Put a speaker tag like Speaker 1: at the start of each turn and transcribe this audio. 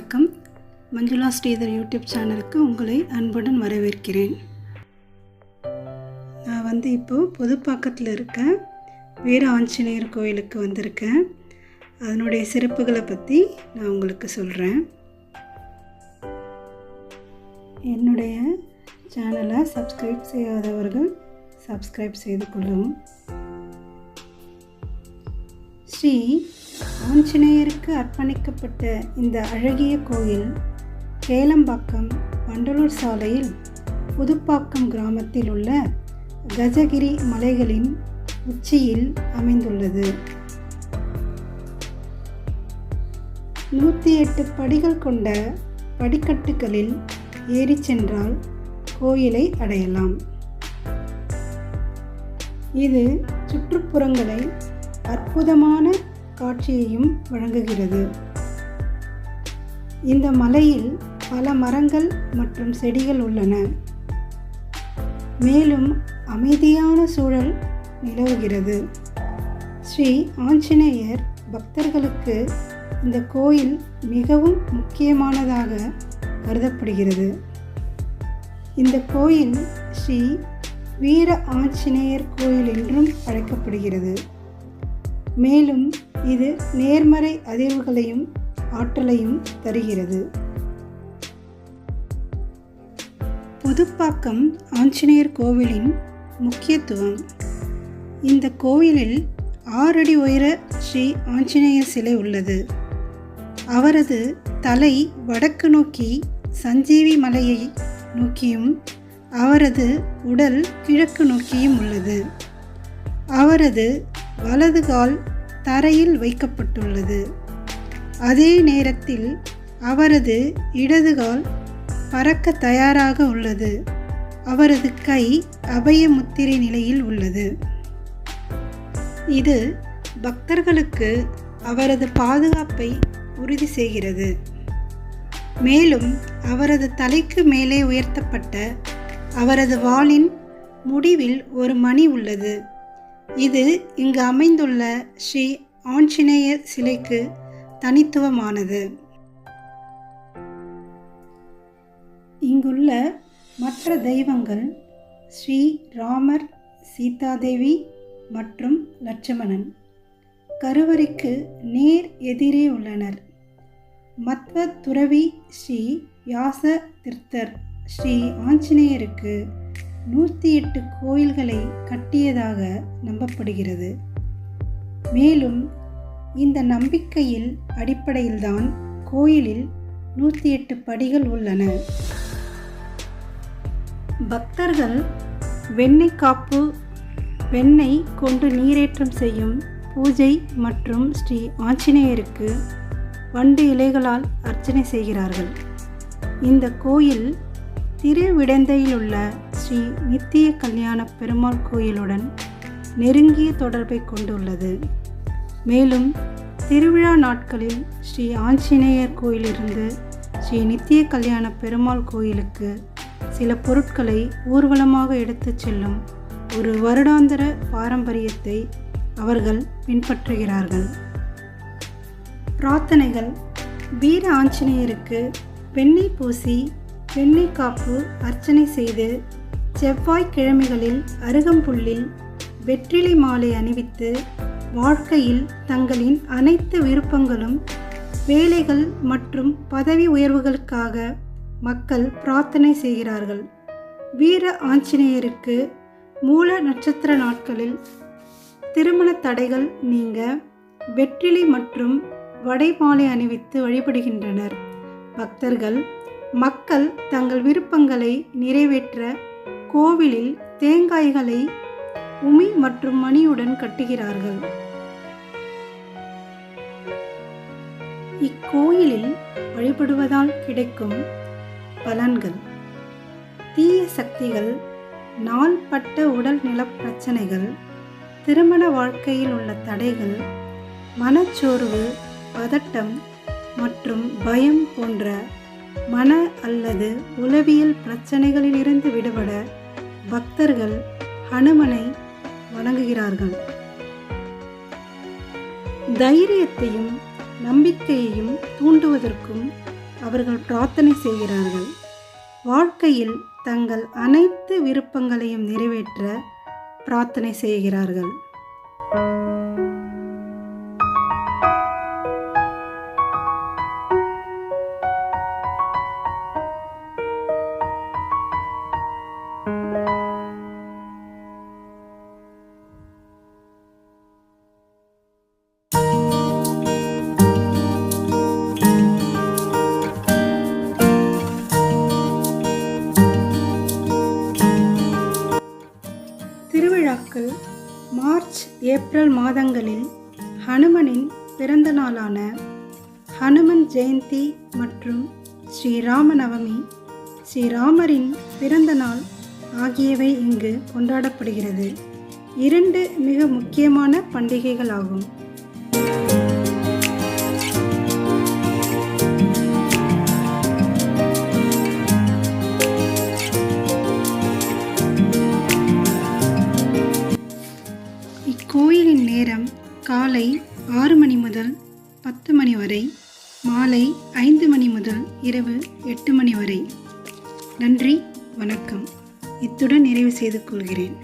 Speaker 1: வணக்கம். மஞ்சுளா ஸ்ரீதர் யூடியூப் சேனலுக்கு உங்களை அன்புடன் வரவேற்கிறேன். நான் வந்து இப்போது புதுப்பாக்கத்தில் இருக்கேன். வீர ஆஞ்சநேயர் கோயிலுக்கு வந்திருக்கேன். அதனுடைய சிறப்புகளை பற்றி நான் உங்களுக்கு சொல்கிறேன் என்னுடைய சேனலை சப்ஸ்கிரைப் செய்யாதவர்கள் சப்ஸ்கிரைப் செய்து கொள்ளவும். ஸ்ரீ ஆஞ்சநேயருக்கு அர்ப்பணிக்கப்பட்ட இந்த அழகிய கோயில் கேளம்பாக்கம் வண்டலூர் சாலையில் புதுப்பாக்கம் கிராமத்தில் உள்ள கஜகிரி மலைகளின் உச்சியில் அமைந்துள்ளது. நூற்றி எட்டு படிகள் கொண்ட படிக்கட்டுகளில் ஏறி சென்றால் கோயிலை அடையலாம். இது சுற்றுப்புறங்களை அற்புதமான காட்சியையும் வழங்குகிறது. இந்த மலையில் பல மரங்கள் மற்றும் செடிகள் உள்ளன. மேலும் அமைதியான சூழல் நிலவுகிறது. ஸ்ரீ ஆஞ்சநேயர் பக்தர்களுக்கு இந்த கோயில் மிகவும் முக்கியமானதாக கருதப்படுகிறது. இந்த கோயில் ஸ்ரீ வீர ஆஞ்சநேயர் கோயில் என்றும் அழைக்கப்படுகிறது. மேலும் இது நேர்மறை அதிர்வுகளையும் ஆற்றலையும் தருகிறது. புதுப்பாக்கம் ஆஞ்சநேயர் கோவிலின் முக்கியத்துவம். இந்த கோவிலில் ஆறடி உயர ஸ்ரீ ஆஞ்சநேயர் சிலை உள்ளது. அவரது தலை வடக்கு நோக்கி சஞ்சீவி மலையை நோக்கியும் அவரது உடல் கிழக்கு நோக்கியும் உள்ளது. அவரது வலது கால் தரையில் வைக்கப்பட்டுள்ளது. அதே நேரத்தில் அவரது இடது கால் பறக்க தயாராக உள்ளது. அவரது கை அபய முத்திரை நிலையில் உள்ளது. இது பக்தர்களுக்கு அவரது பாதுகாப்பை உறுதி செய்கிறது. மேலும் அவரது தலைக்கு மேலே உயர்த்தப்பட்ட அவரது வாளின் முடிவில் ஒரு மணி உள்ளது. இது இங்கு அமைந்துள்ள ஸ்ரீ ஆஞ்சநேயர் சிலைக்கு தனித்துவமானது. இங்குள்ள மற்ற தெய்வங்கள் ஸ்ரீ ராமர் சீதாதேவி மற்றும் லட்சுமணன். கருவறைக்கு நேர் எதிரே உள்ளனர். மத்வ துறவி ஸ்ரீ வியாச திருத்தர் ஸ்ரீ ஆஞ்சநேயருக்கு நூற்றி எட்டு கோயில்களை கட்டியதாக நம்பப்படுகிறது. மேலும் இந்த நம்பிக்கையில் அடிப்படையில்தான் கோயிலில் நூற்றி எட்டு படிகள் உள்ளன. பக்தர்கள் வெண்ணெய் காப்பு வெண்ணெய் கொண்டு நீரேற்றம் செய்யும் பூஜை மற்றும் ஸ்ரீ ஆஞ்சநேயருக்கு வண்டு இலைகளால் அர்ச்சனை செய்கிறார்கள். இந்த கோயில் திருவிடந்தையில் உள்ள ஸ்ரீ நித்திய கல்யாண பெருமாள் கோயிலுடன் நெருங்கிய தொடர்பை கொண்டுள்ளது. மேலும் திருவிழா நாட்களில் ஸ்ரீ ஆஞ்சநேயர் கோயிலிருந்து ஸ்ரீ நித்திய கல்யாண பெருமாள் கோயிலுக்கு சில பொருட்களை ஊர்வலமாக எடுத்துச் செல்லும் ஒரு வருடாந்திர பாரம்பரியத்தை அவர்கள் பின்பற்றுகிறார்கள். பிரார்த்தனைகள். வீர ஆஞ்சநேயருக்கு வெண்ணெய் பூசி வெண்ணெய் காப்பு அர்ச்சனை செய்து செவ்வாய்க்கிழமைகளில் அருகம்புல்லில் வெற்றிலை மாலை அணிவித்து வாழ்க்கையில் தங்களின் அனைத்து விருப்பங்களும் வேலைகள் மற்றும் பதவி உயர்வுகளுக்காக மக்கள் பிரார்த்தனை செய்கிறார்கள். வீர ஆஞ்சநேயருக்கு மூல நட்சத்திர நாட்களில் திருமண தடைகள் நீங்க வெற்றிலை மற்றும் வடை மாலை அணிவித்து வழிபடுகின்றனர். பக்தர்கள் மக்கள் தங்கள் விருப்பங்களை நிறைவேற்ற கோவிலில் தேங்காய்களை உமி மற்றும் மணியுடன் கட்டுகிறார்கள். இக்கோயிலில் வழிபடுவதால் கிடைக்கும் பலன்கள். தீய சக்திகள் நாள்பட்ட உடல் நல பிரச்சனைகள் திருமண வாழ்க்கையில் உள்ள தடைகள் மனச்சோர்வு பதட்டம் மற்றும் பயம் போன்ற மன அல்லது உளவியல் பிரச்சனைகளிலிருந்து விடுபட பக்தர்கள் ஹனுமனை வணங்குகிறார்கள். தைரியத்தையும் நம்பிக்கையையும் தூண்டுவதற்கும் அவர்கள் பிரார்த்தனை செய்கிறார்கள். வாழ்க்கையில் தங்கள் அனைத்து விருப்பங்களையும் நிறைவேற்ற பிரார்த்தனை செய்கிறார்கள். ஏப்ரல் மாதங்களில் ஹனுமனின் பிறந்த நாளான ஹனுமன் ஜெயந்தி மற்றும் ஸ்ரீராம நவமி ஸ்ரீராமரின் பிறந்த நாள் ஆகியவை இங்கு கொண்டாடப்படுகிறது. இரண்டு மிக முக்கியமான பண்டிகைகளாகும். காலை ஆறு மணி முதல் பத்து மணி வரை மாலை ஐந்து மணி முதல் இரவு எட்டு மணி வரை. நன்றி வணக்கம். இத்துடன் நிறைவு செய்து கொள்கிறேன்.